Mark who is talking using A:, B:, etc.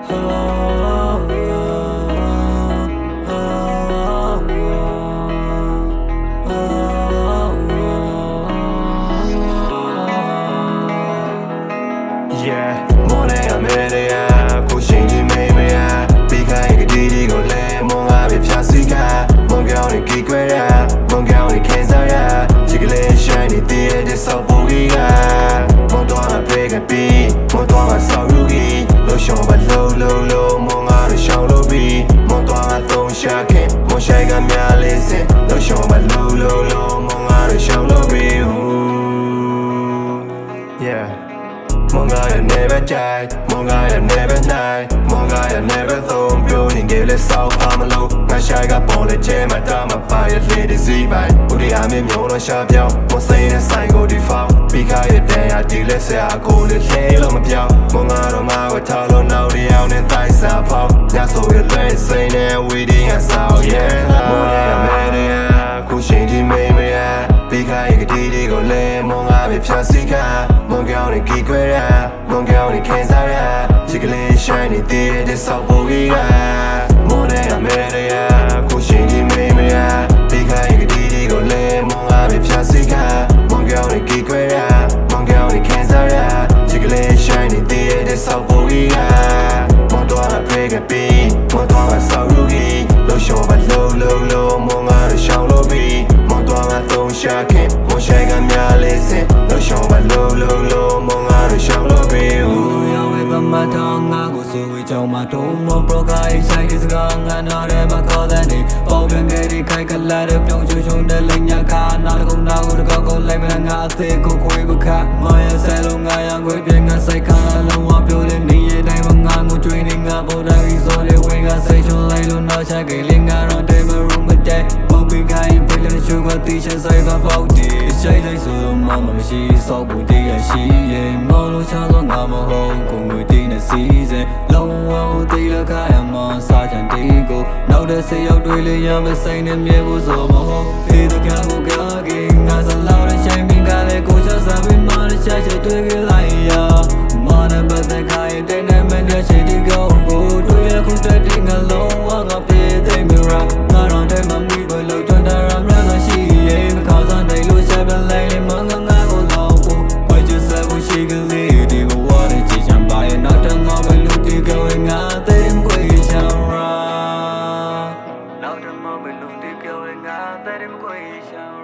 A: Yeah မော်လေးအမေရိယာကိုရှင်ဒီမေမေယာပြီးခိုင်ကတိဒီကိုလဲမုံငါပဲဖြာစီကမုံကောင်းနေကြည့်ခွဲရမုံကောင်းနေခဲစားရချစ်ကလေးရှိုင်းနေတည်ရတဲ့ မုံငါရ never die မုံငါရ never night မုံငါရ never သုံးပြိုးနေကြလေဆောက်ပါမလို့ငါရှိုင်ကပေါ်လေချဲမတာမပါရလေဒီစီပိုင်ဦးရီအမေမျိုးတော့ရှာပြောင်းမစိမ်းတဲ့ဆိုင်ကိုဒီဖောင်းပြီးခါရတဲ့ရဒီလက်ဆရာကိုလေလဲလို့မပြောင်းမုံငါတော့မဝထားလို့နောက်ဒီအောင်နဲ့တိုင်းစားဖောင်းညဆိုရလွဲစိမ်းနဲ့ဝီဒီငါဆောက် yeah မုံရအမေရခုရှင်ဒီမေမေရပြီးခါရကတိဒီကိုလဲမုံငါပဲဖြာစီခါမုံကော င်းနေကြည့်ခွဲရမုံကောင်းနေခဲစားရချစ်ကလေးရှိုင်းနေတည်တဲ့ဆောက်ပေါ်ကြီးက ဆို
B: ဝေကြောင်းမှာတုံးမပရောကအိဆိုင်ဒီစကားငါနာရဲမခေါ်တဲ့နေပေါ်ပြန်ခဲ့ဒီခိုက်ကလာတဲ့ပြုံးချွချုံတဲ့လိညာခါနာတကုန်းနာကိုတကောက်ကိုလိုက်မငါအသေးကိုခွေပခမရဆဲလုံးငါရခွေပြငါစိုက်ခါလုံးဝပြောတဲ့နေရတိုင်းမှာငါကိုကျွေးနေငါပေါ်တာကြီးစောတဲ့ဝင်ကစိတ်ချုံလိုက်လို့နောက်ချက်ကလေးငါတော့တဲမရုံမတဲ့မပင်ခိုင်းဖိလရှုကတိချဆိုင်ကပေါက်တီရှိုင်းလိုက်ဆိုမမရှိစောက်ဘူးတည်းရရှိရဲ့မောလို့ချတော့ငါမဟုတ် ခရမစာချန်တီကိုနောက်တဲ့စေရောက်တွေးလေးရမဆိုင်နဲ့မြဲဖို့ဆိုမဟုတ်ဒီတကကို နောက်တော့